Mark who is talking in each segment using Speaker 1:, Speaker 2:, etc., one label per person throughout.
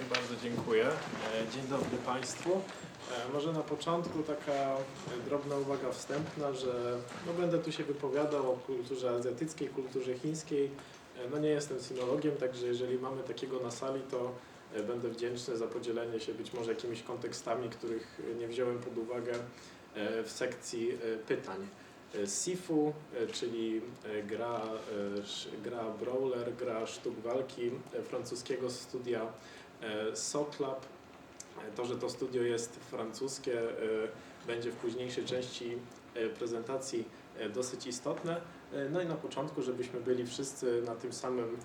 Speaker 1: Bardzo dziękuję. E, Dzień dobry Państwu. E, Może na początku taka e, drobna uwaga wstępna, że no będę tu się wypowiadał o kulturze azjatyckiej, kulturze chińskiej. No nie jestem sinologiem, także jeżeli mamy takiego na sali, to będę wdzięczny za podzielenie się być może jakimiś kontekstami, których nie wziąłem pod uwagę w sekcji pytań. Sifu, czyli gra, gra brawler, gra sztuk walki francuskiego studia e, Soclab. E, To, że to studio jest francuskie, e, będzie w późniejszej części prezentacji dosyć istotne. No i na początku, żebyśmy byli wszyscy na tym samym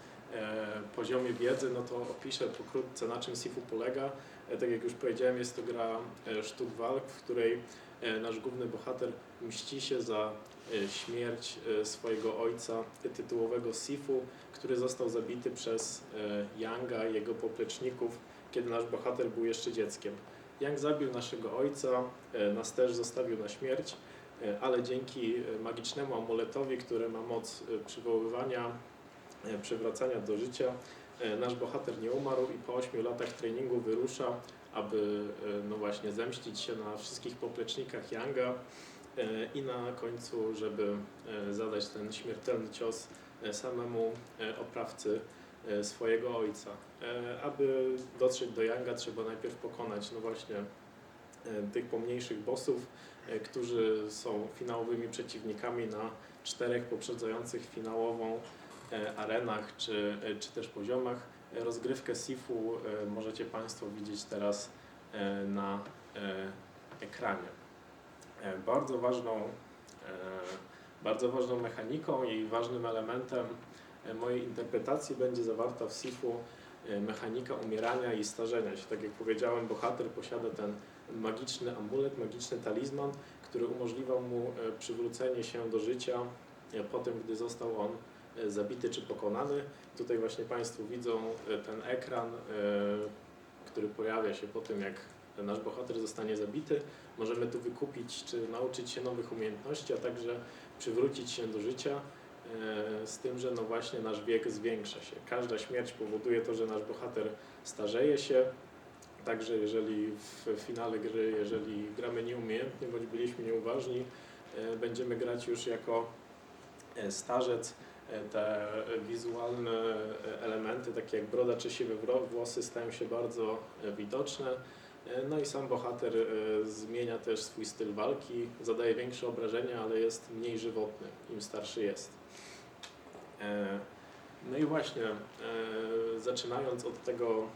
Speaker 1: poziomie wiedzy, no to opiszę pokrótce na czym Sifu polega. Tak jak już powiedziałem, jest to gra sztuk walk, w której nasz główny bohater mści się za śmierć e, swojego ojca e, tytułowego Sifu, który został zabity przez Yanga i jego popleczników, kiedy nasz bohater był jeszcze dzieckiem. Yang zabił naszego ojca, nas też zostawił na śmierć, ale dzięki magicznemu amuletowi, który ma moc przywoływania, przywracania do życia, nasz bohater nie umarł i po 8 latach treningu wyrusza, aby no właśnie zemścić się na wszystkich poplecznikach Yanga i na końcu, żeby e, zadać ten śmiertelny cios e, samemu e, oprawcy e, swojego ojca. E, Aby dotrzeć do Yanga trzeba najpierw pokonać no właśnie e, tych pomniejszych bossów, e, którzy są finałowymi przeciwnikami na czterech poprzedzających finałową e, arenach czy, e, czy też poziomach. E, Rozgrywkę Sifu e, możecie Państwo widzieć teraz e, na e, ekranie. E, Bardzo ważną, e, bardzo ważną mechaniką i ważnym elementem e, mojej interpretacji będzie zawarta w Sifu mechanika umierania i starzenia się. Tak jak powiedziałem, bohater posiada ten magiczny amulet, magiczny talizman, który umożliwiał mu przywrócenie się do życia po tym, gdy został on zabity czy pokonany. Tutaj właśnie Państwo widzą ten ekran, który pojawia się po tym, jak nasz bohater zostanie zabity. Możemy tu wykupić czy nauczyć się nowych umiejętności, a także przywrócić się do życia. e, Z tym, że no właśnie nasz wiek zwiększa się. Każda śmierć powoduje to, że nasz bohater starzeje się. Także jeżeli w finale gry, jeżeli gramy nieumiejętnie bądź byliśmy nieuważni, e, będziemy grać już jako e, starzec. Te wizualne elementy, takie jak broda czy siwe włosy, stają się bardzo widoczne. No i sam bohater e, zmienia też swój styl walki, zadaje większe obrażenia, ale jest mniej żywotny, im starszy jest. E, No i właśnie, e, zaczynając od tego,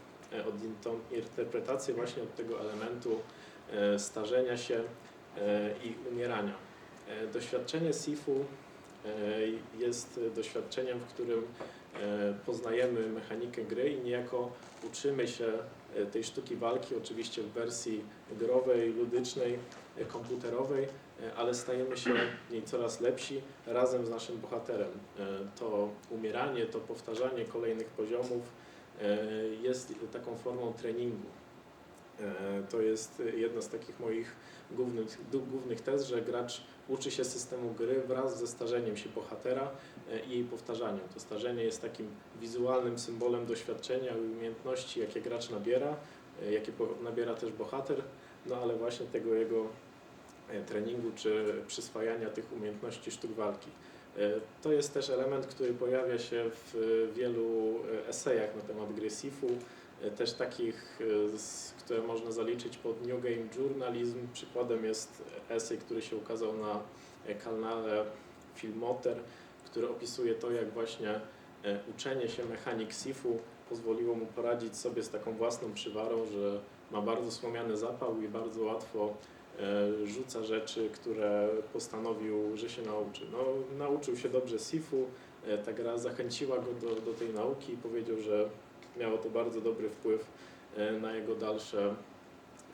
Speaker 1: od tą interpretację właśnie od tego elementu starzenia się i umierania. Doświadczenie Sifu jest doświadczeniem, w którym poznajemy mechanikę gry i niejako uczymy się tej sztuki walki, oczywiście w wersji growej, ludycznej, e, komputerowej, e, ale stajemy się w niej coraz lepsi razem z naszym bohaterem. E, To umieranie, to powtarzanie kolejnych poziomów e, jest taką formą treningu. E, To jest jedna z takich moich głównych, głównych tez, że gracz uczy się systemu gry wraz ze starzeniem się bohatera e, i jej powtarzaniem. To starzenie jest takim wizualnym symbolem doświadczenia i umiejętności, jakie gracz nabiera, e, jakie nabiera też bohater, no ale właśnie tego jego e, treningu czy przyswajania tych umiejętności sztuk walki. To jest też element, który pojawia się w wielu esejach na temat gry Sifu, też takich, z- które można zaliczyć pod New Game Journalism. Przykładem jest esej, który się ukazał na e, kanale Filmoter, który opisuje to, jak właśnie e, uczenie się mechanik Sifu pozwoliło mu poradzić sobie z taką własną przywarą, że ma bardzo słomiany zapał i bardzo łatwo e, rzuca rzeczy, które postanowił, że się nauczy. No, nauczył się dobrze Sifu, ta gra zachęciła go do, do tej nauki i powiedział, że miało to bardzo dobry wpływ na jego dalsze,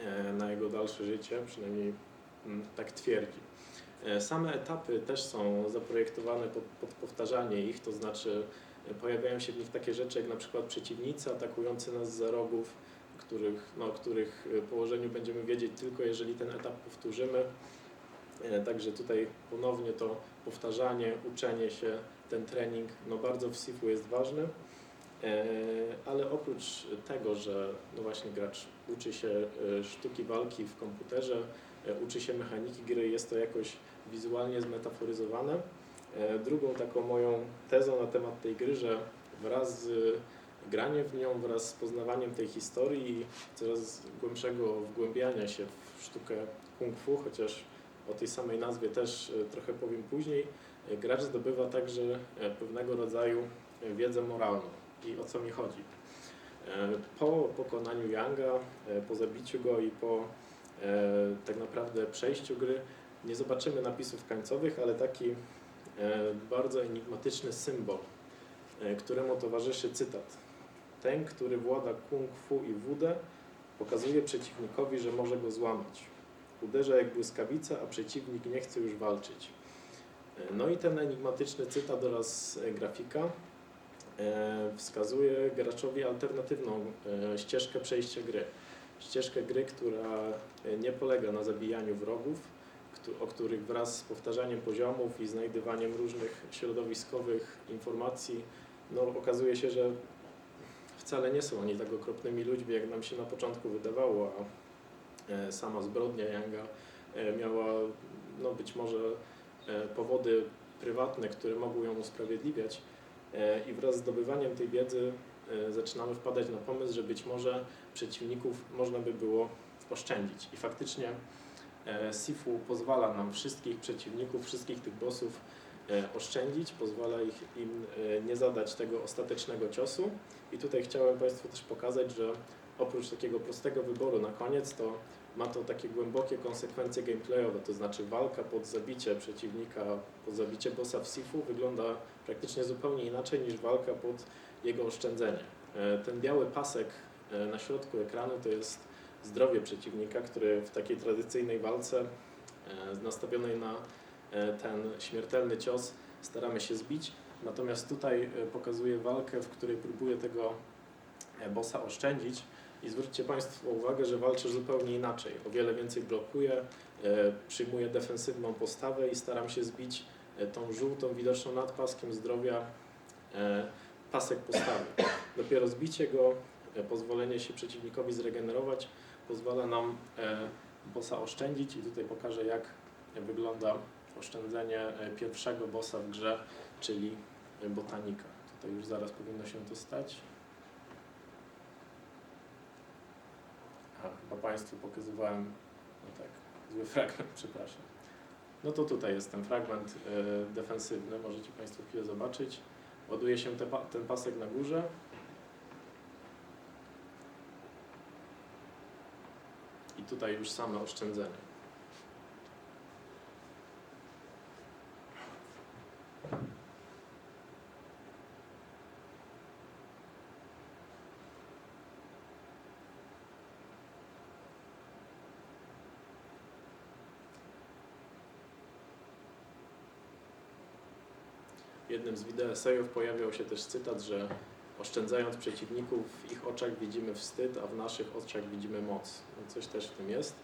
Speaker 1: e, na jego dalsze życie, przynajmniej mm, tak twierdzi. E, Same etapy też są zaprojektowane pod, pod powtarzanie ich, to znaczy e, pojawiają się w nich takie rzeczy jak na przykład przeciwnicy atakujący nas za rogów, których, no, których e, położeniu będziemy wiedzieć tylko jeżeli ten etap powtórzymy. E, Także tutaj ponownie to powtarzanie, uczenie się, ten trening no bardzo w SIFU jest ważny. E, Ale oprócz tego, że no właśnie gracz uczy się e, sztuki walki w komputerze, e, uczy się mechaniki gry, jest to jakoś wizualnie zmetaforyzowane. Drugą taką moją tezą na temat tej gry, że wraz z graniem w nią, wraz z poznawaniem tej historii i coraz głębszego wgłębiania się w sztukę kung fu, chociaż o tej samej nazwie też trochę powiem później, gracz zdobywa także pewnego rodzaju wiedzę moralną. I o co mi chodzi? E, Po pokonaniu Yanga, e, po zabiciu go i po e, tak naprawdę przejściu gry nie zobaczymy napisów końcowych, ale taki bardzo enigmatyczny symbol, któremu towarzyszy cytat. Ten, który włada kung fu i wódę, pokazuje przeciwnikowi, że może go złamać. Uderza jak błyskawica, a przeciwnik nie chce już walczyć. No i ten enigmatyczny cytat oraz grafika wskazuje graczowi alternatywną e, ścieżkę przejścia gry. Ścieżkę gry, która e, nie polega na zabijaniu wrogów, o których wraz z powtarzaniem poziomów i znajdywaniem różnych środowiskowych informacji, no okazuje się, że wcale nie są oni tak okropnymi ludźmi, jak nam się na początku wydawało, a e, sama zbrodnia Yanga e, miała no być może e, powody prywatne, które mogły ją usprawiedliwiać e, i wraz z zdobywaniem tej wiedzy e, zaczynamy wpadać na pomysł, że być może przeciwników można by było oszczędzić. I faktycznie e, Sifu pozwala nam wszystkich przeciwników, wszystkich tych bossów e, oszczędzić, pozwala ich, im e, nie zadać tego ostatecznego ciosu. I tutaj chciałem Państwu też pokazać, że oprócz takiego prostego wyboru na koniec, to ma to takie głębokie konsekwencje gameplayowe, to znaczy walka pod zabicie przeciwnika, pod zabicie bossa w Sifu wygląda praktycznie zupełnie inaczej niż walka pod jego oszczędzenie. E, Ten biały pasek e, na środku ekranu to jest zdrowie przeciwnika, który w takiej tradycyjnej walce e, nastawionej na ten śmiertelny cios staramy się zbić. Natomiast tutaj pokazuje walkę, w której próbuje tego bossa oszczędzić. I zwróćcie Państwo uwagę, że walczy zupełnie inaczej. O wiele więcej blokuje, e, przyjmuje defensywną postawę i staram się zbić e, tą żółtą, widoczną nad paskiem zdrowia e, pasek postawy. Dopiero zbicie go, pozwolenie się przeciwnikowi zregenerować pozwala nam bossa oszczędzić i tutaj pokażę jak wygląda oszczędzenie pierwszego bossa w grze, czyli botanika. Tutaj już zaraz powinno się to stać. A, chyba Państwu pokazywałem, no tak, zły fragment, przepraszam. No to tutaj jest ten fragment e, defensywny, możecie Państwo chwilę zobaczyć. Ładuje się te, ten pasek na górze. I tutaj już same oszczędzenie. Jednym z wideoesejów pojawiał się też cytat, że oszczędzając przeciwników, w ich oczach widzimy wstyd, a w naszych oczach widzimy moc. No coś też w tym jest.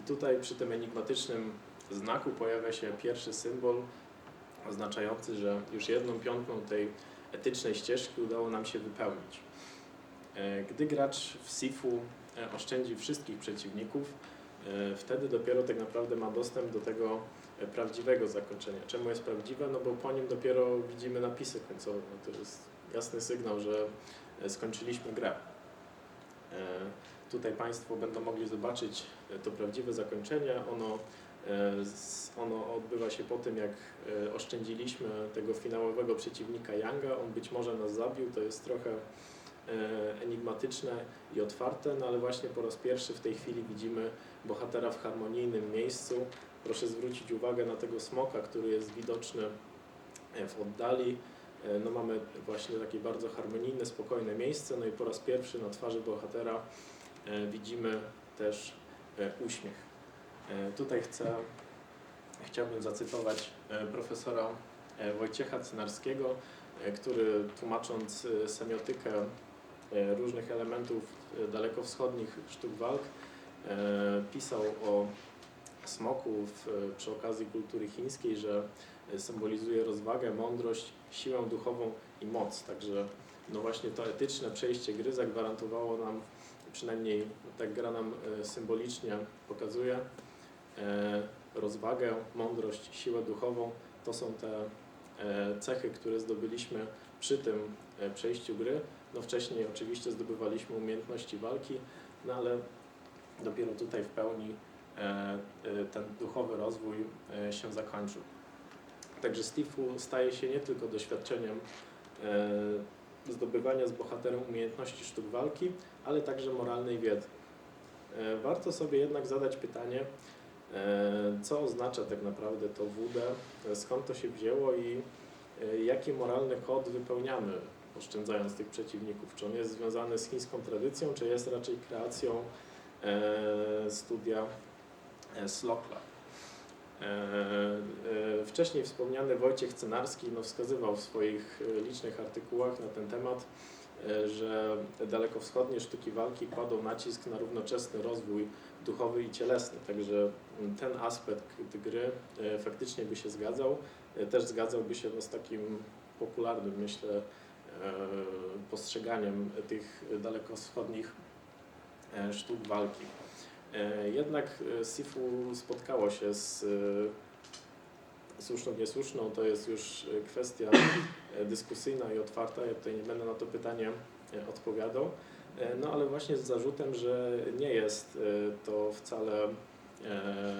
Speaker 1: I tutaj przy tym enigmatycznym znaku pojawia się pierwszy symbol oznaczający, że już jedną piątą tej etycznej ścieżki udało nam się wypełnić. E, Gdy gracz w Sifu e, oszczędzi wszystkich przeciwników, e, wtedy dopiero tak naprawdę ma dostęp do tego prawdziwego zakończenia. Czemu jest prawdziwe? No bo po nim dopiero widzimy napisy końcowe. No to jest jasny sygnał, że e, skończyliśmy grę. E, Tutaj Państwo będą mogli zobaczyć e, to prawdziwe zakończenie. Ono, e, ono odbywa się po tym, jak e, oszczędziliśmy tego finałowego przeciwnika Yanga. On być może nas zabił, to jest trochę e, enigmatyczne i otwarte, no ale właśnie po raz pierwszy w tej chwili widzimy bohatera w harmonijnym miejscu. Proszę zwrócić uwagę na tego smoka, który jest widoczny e, w oddali. E, No mamy właśnie takie bardzo harmonijne, spokojne miejsce, no i po raz pierwszy na twarzy bohatera e, widzimy też uśmiech. Tutaj chcę, chciałbym zacytować profesora Wojciecha Cynarskiego, który tłumacząc semiotykę różnych elementów dalekowschodnich sztuk walk, pisał o smoku w, przy okazji kultury chińskiej, że e, symbolizuje rozwagę, mądrość, siłę duchową i moc. Także no właśnie to etyczne przejście gry zagwarantowało nam, przynajmniej tak gra nam e, symbolicznie pokazuje, e, rozwagę, mądrość, siłę duchową. To są te cechy, które zdobyliśmy przy tym przejściu gry. No wcześniej oczywiście zdobywaliśmy umiejętności walki, no ale dopiero tutaj w pełni ten duchowy rozwój e, się zakończył. Także Stifu staje się nie tylko doświadczeniem e, zdobywania z bohaterem umiejętności sztuk walki, ale także moralnej wiedzy. E, Warto sobie jednak zadać pytanie, e, co oznacza tak naprawdę to WD, e, skąd to się wzięło i e, jaki moralny kod wypełniamy, oszczędzając tych przeciwników. Czy on jest związany z chińską tradycją, czy jest raczej kreacją e, studia e, Slokla. E, e, Wcześniej wspomniany Wojciech Cenarski no, wskazywał w swoich e, licznych artykułach na ten temat, e, że dalekowschodnie sztuki walki kładą nacisk na równoczesny rozwój duchowy i cielesny, także ten aspekt gry e, faktycznie by się zgadzał. E, Też zgadzałby się no, z takim popularnym, myślę, e, postrzeganiem tych dalekowschodnich e, sztuk walki. E, Jednak e, Sifu spotkało się z e, słuszną, niesłuszną, to jest już kwestia dyskusyjna i otwarta. Ja tutaj nie będę na to pytanie odpowiadał. No ale właśnie z zarzutem, że nie jest to wcale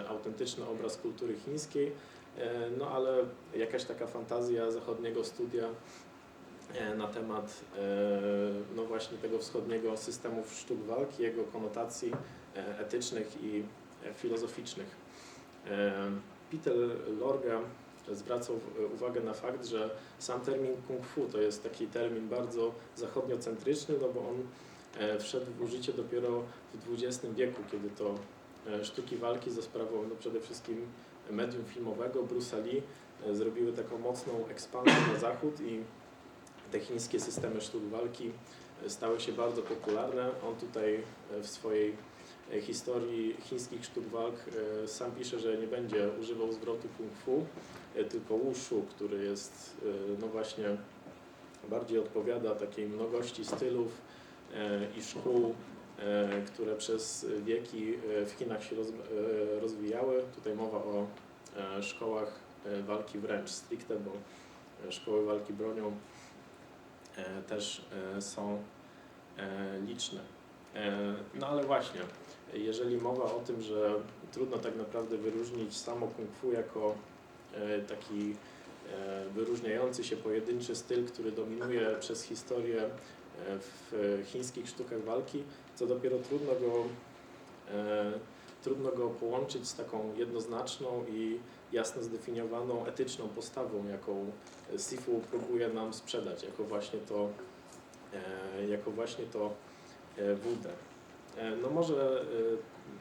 Speaker 1: autentyczny obraz kultury chińskiej, no ale jakaś taka fantazja zachodniego studia na temat no właśnie tego wschodniego systemu sztuk walki, jego konotacji etycznych i e, filozoficznych. E, Peter Lorga zwracał w- uwagę na fakt, że sam termin kung fu to jest taki termin bardzo zachodniocentryczny, no bo on e, wszedł w użycie dopiero w XX wieku, kiedy to e, sztuki walki za sprawą no przede wszystkim medium filmowego Bruce'a Lee e, zrobiły taką mocną ekspansję na zachód i te chińskie systemy sztuk walki e, stały się bardzo popularne. On tutaj e, w swojej e, historii chińskich sztuk walk e, sam pisze, że nie będzie używał zwrotu kung fu, e, tylko wushu, który jest e, no właśnie bardziej odpowiada takiej mnogości stylów e, i szkół, e, które przez wieki e, w Chinach się roz, e, rozwijały. Tutaj mowa o e, szkołach e, walki wręcz stricte, bo e, szkoły walki bronią e, też e, są e, liczne. E, No ale właśnie, jeżeli mowa o tym, że trudno tak naprawdę wyróżnić samo kung fu jako e, taki e, wyróżniający się pojedynczy styl, który dominuje przez historię e, w chińskich sztukach walki, co dopiero trudno go, trudno go połączyć z taką jednoznaczną i jasno zdefiniowaną etyczną postawą, jaką Sifu próbuje nam sprzedać, jako właśnie to, jako właśnie to. E, No może e,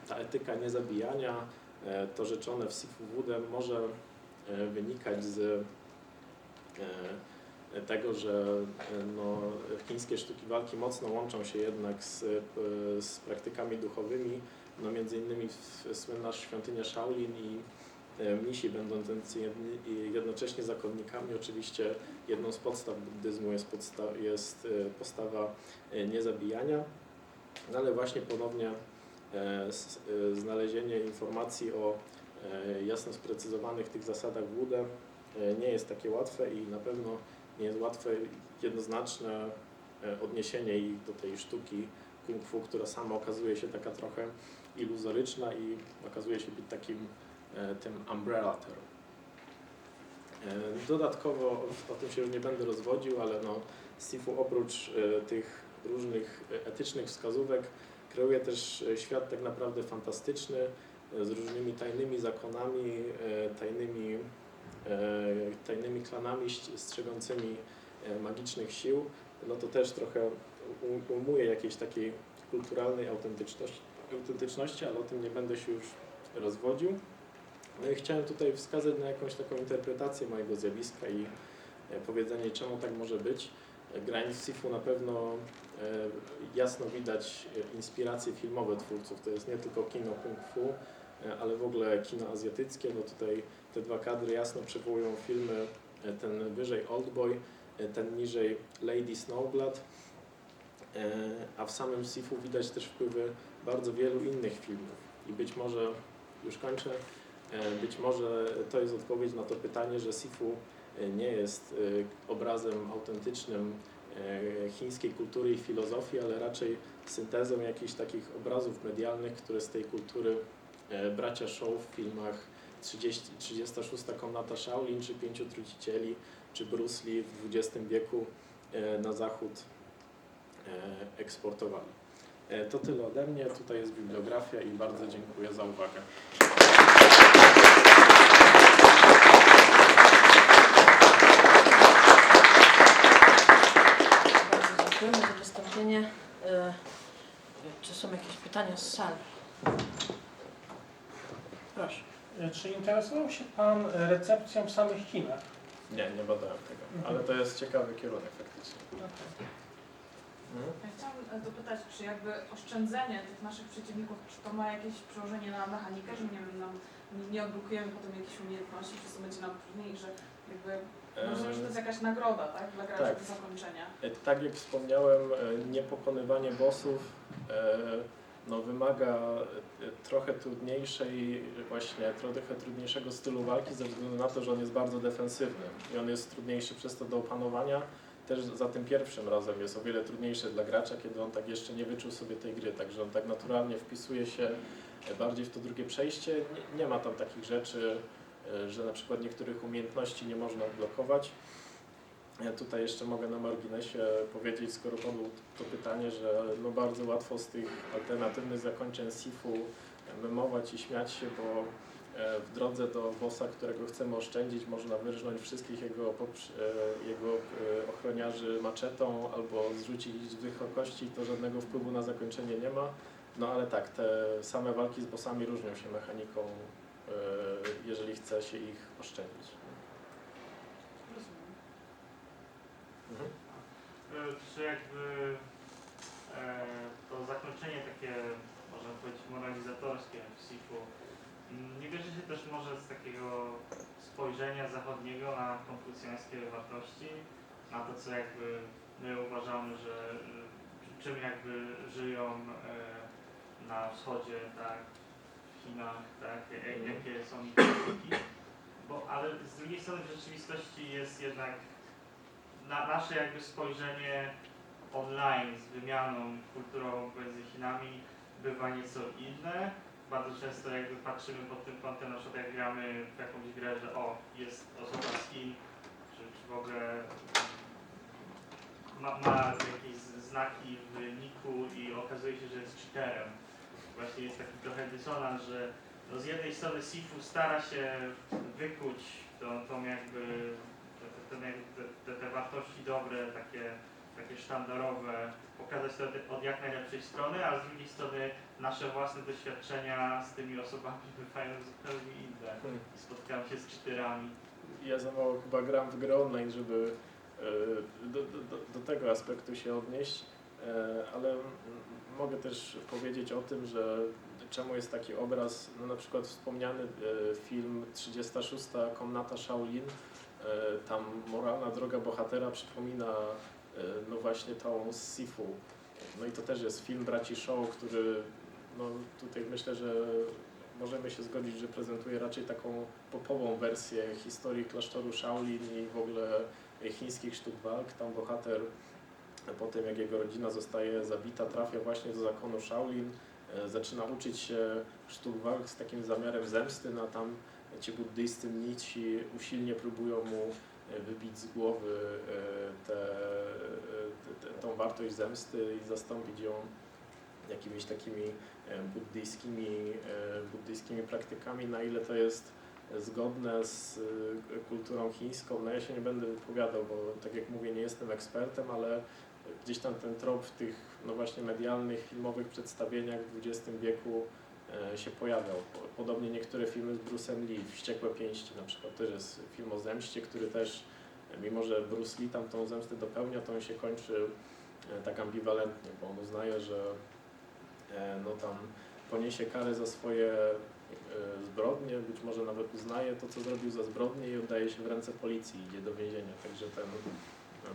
Speaker 1: ta etyka niezabijania, e, to rzeczone w Sifu wódę może e, wynikać z e, tego, że e, no, chińskie sztuki walki mocno łączą się jednak z, e, z praktykami duchowymi, no między innymi słynna świątynia Shaolin i e, mnisi będący jednocześnie zakonnikami. Oczywiście jedną z podstaw buddyzmu jest, podsta- jest e, postawa e, niezabijania, no ale właśnie ponownie e, e, znalezienie informacji o e, jasno sprecyzowanych tych zasadach WUDE nie jest takie łatwe i na pewno nie jest łatwe jednoznaczne odniesienie ich do tej sztuki kung fu, która sama okazuje się taka trochę iluzoryczna i okazuje się być takim tym umbrella term. Dodatkowo, o tym się już nie będę rozwodził, ale no, Sifu oprócz tych różnych etycznych wskazówek kreuje też e, świat tak naprawdę fantastyczny, e, z różnymi tajnymi zakonami, e, tajnymi, tajnymi klanami strzegącymi magicznych sił. No to też trochę u- ujmuje jakiejś takiej kulturalnej autentyczności, autentyczności, ale o tym nie będę się już rozwodził. No i chciałem tutaj wskazać na jakąś taką interpretację mojego zjawiska i powiedzenie, czemu tak może być. Grając w Sifu na pewno jasno widać e, inspiracje filmowe twórców. To jest nie tylko kino kung fu, e, ale w ogóle kino azjatyckie. No tutaj te dwa kadry jasno przywołują filmy, e, ten wyżej Oldboy, e, ten niżej Lady Snowblood, E, a w samym Sifu widać też wpływy bardzo wielu innych filmów i być może, już kończę, e, być może to jest odpowiedź na to pytanie, że Sifu e, nie jest e, obrazem autentycznym e, chińskiej kultury i filozofii, ale raczej syntezą jakichś takich obrazów medialnych, które z tej kultury e, bracia Show w filmach 30, 36 komnata Shaolin, czy Pięciu Trucicieli, czy Bruce Lee w XX wieku e, na zachód e, eksportowali. E, To tyle ode mnie, tutaj jest bibliografia i bardzo dziękuję za uwagę.
Speaker 2: E, Czy są jakieś pytania z sali? Proszę.
Speaker 3: E, Czy interesował się Pan recepcją w samych Chinach?
Speaker 1: Nie, nie badałem tego, ale to jest ciekawy kierunek faktycznie. Mhm.
Speaker 4: Ja chciałam e, dopytać, czy jakby oszczędzenie tych naszych przeciwników, czy to ma jakieś przełożenie na mechanikę, że nie wiem, nam nie, nie odblokujemy potem jakichś umiejętności, czy to będzie nam trudniej, że jakby rozumiem, że to jest jakaś nagroda, tak, dla graczy
Speaker 1: tak.
Speaker 4: do zakończenia.
Speaker 1: E, Tak jak wspomniałem, e, niepokonywanie bossów e, no, wymaga e, trochę trudniejszej, właśnie trochę trudniejszego stylu walki ze względu na to, że on jest bardzo defensywny i on jest trudniejszy przez to do opanowania. Też za tym pierwszym razem jest o wiele trudniejszy dla gracza, kiedy on tak jeszcze nie wyczuł sobie tej gry, także on tak naturalnie wpisuje się e, bardziej w to drugie przejście. Nie, nie ma tam takich rzeczy, e, że na przykład niektórych umiejętności nie można odblokować. Ja tutaj jeszcze mogę na marginesie powiedzieć, skoro padło to pytanie, że no bardzo łatwo z tych alternatywnych zakończeń SIF-u memować i śmiać się, bo e, w drodze do bossa, którego chcemy oszczędzić, można wyrżnąć wszystkich jego, e, jego e, ochroniarzy maczetą albo zrzucić z wysokości, to żadnego wpływu na zakończenie nie ma. No ale tak, te same walki z bossami różnią się mechaniką, e, jeżeli chce się ich oszczędzić.
Speaker 4: Rozumiem.
Speaker 1: Mhm.
Speaker 5: E, Czy jakby e, to zakończenie takie, można powiedzieć, moralizatorskie w SIF-u, nie bierze się też może z takiego spojrzenia zachodniego na konfucjańskie wartości, na to, co jakby my uważamy, że y, czym jakby żyją e, na wschodzie, tak, Chinach, tak, jak- jakie są praktyki, bo, ale z drugiej strony w rzeczywistości jest jednak na nasze jakby spojrzenie online z wymianą kulturową pomiędzy Chinami bywa nieco inne. Bardzo często jakby patrzymy pod tym kątem, na przykład jak gramy w jakąś grę, że o, jest osoba z Chin, czy, czy w ogóle ma, ma jakieś znaki w niku i okazuje się, że jest cheaterem. Właśnie jest taki trochę dysonans, że no z jednej strony Sifu stara się wykuć tą, tą jakby te, te, te, te, wartości dobre, takie, takie sztandarowe, pokazać to od- jak najlepszej strony, a z drugiej strony nasze własne doświadczenia z tymi osobami bywają zupełnie inne i spotkałem się z czytyrami.
Speaker 1: Ja za mało chyba gram w grę online, żeby e, do, do, do, do tego aspektu się odnieść, e, ale mm, mogę też powiedzieć o tym, że czemu jest taki obraz, no na przykład wspomniany e, film 36 Komnata Shaolin, e, tam moralna droga bohatera przypomina e, no właśnie tą z Sifu. No i to też jest film braci Show, który no tutaj myślę, że możemy się zgodzić, że prezentuje raczej taką popową wersję historii klasztoru Shaolin i w ogóle chińskich sztuk walk. Tam bohater po tym, jak jego rodzina zostaje zabita, trafia właśnie do zakonu Shaolin, e, zaczyna uczyć się sztuk walk z takim zamiarem zemsty, no a tam ci buddysty mnici usilnie próbują mu e, wybić z głowy e, te, te, tą wartość zemsty i zastąpić ją jakimiś takimi buddyjskimi, buddyjskimi praktykami, na ile to jest zgodne z kulturą chińską. No ja się nie będę wypowiadał, bo tak jak mówię, nie jestem ekspertem, ale gdzieś tam ten trop w tych no właśnie medialnych, filmowych przedstawieniach w XX wieku e, się pojawiał. Po- Podobnie niektóre filmy z Bruce'em Lee, Wściekłe Pięści na przykład, też jest film o zemście, który też, e, mimo że Bruce Lee tam tą zemstę dopełnia, to on się kończy e, tak ambiwalentnie, bo on uznaje, że no tam poniesie karę za swoje zbrodnie, być może nawet uznaje to, co zrobił za zbrodnie i oddaje się w ręce policji, idzie do więzienia. Także ten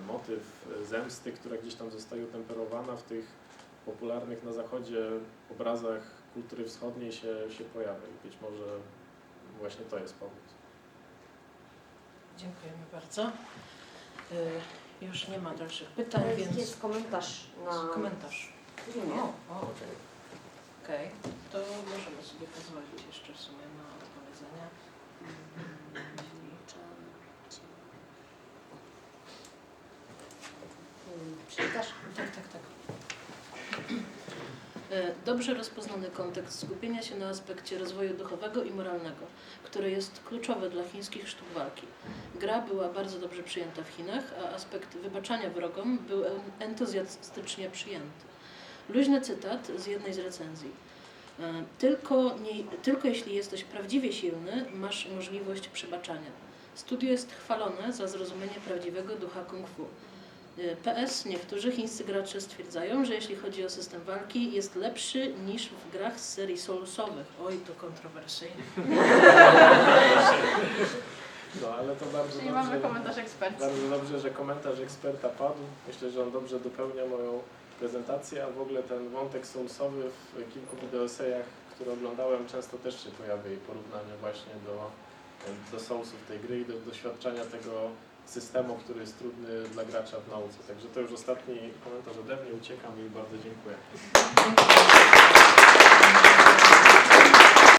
Speaker 1: motyw zemsty, która gdzieś tam zostaje utemperowana w tych popularnych na zachodzie obrazach kultury wschodniej się, się pojawia i być może właśnie to jest powód.
Speaker 2: Dziękujemy bardzo. Y, Już nie ma dalszych pytań,
Speaker 6: Jest,
Speaker 2: więc
Speaker 6: jest komentarz na
Speaker 2: komentarz.
Speaker 6: filmie.
Speaker 2: O, o, okej. To możemy sobie pozwolić jeszcze w sumie na odpowiedzenie.
Speaker 6: Przeczytasz?
Speaker 2: Tak, tak, tak. E, Dobrze rozpoznany kontekst skupienia się na aspekcie rozwoju duchowego i moralnego, który jest kluczowy dla chińskich sztuk walki. Gra była bardzo dobrze przyjęta w Chinach, a aspekt wybaczania wrogom był en- entuzjastycznie przyjęty. Luźny cytat z jednej z recenzji. E, Tylko, nie, tylko jeśli jesteś prawdziwie silny, masz możliwość przebaczania. Studio jest chwalone za zrozumienie prawdziwego ducha kung fu. PS, niektórzy chińscy gracze stwierdzają, że jeśli chodzi o system walki, jest lepszy niż w grach z serii Soulsowych. Oj, to kontrowersyjne.
Speaker 1: No ale to bardzo
Speaker 4: Czyli mamy
Speaker 1: dobrze,
Speaker 4: komentarz ekspercki.
Speaker 1: bardzo dobrze, że komentarz eksperta padł. Myślę, że on dobrze dopełnia moją prezentację, a w ogóle ten wątek soulsowy w kilku wideosejach, które oglądałem, często też się pojawia i porównanie właśnie do, do soulsów tej gry i do doświadczenia tego systemu, który jest trudny dla gracza w nauce. Także to już ostatni komentarz ode mnie. Uciekam i bardzo
Speaker 2: dziękuję.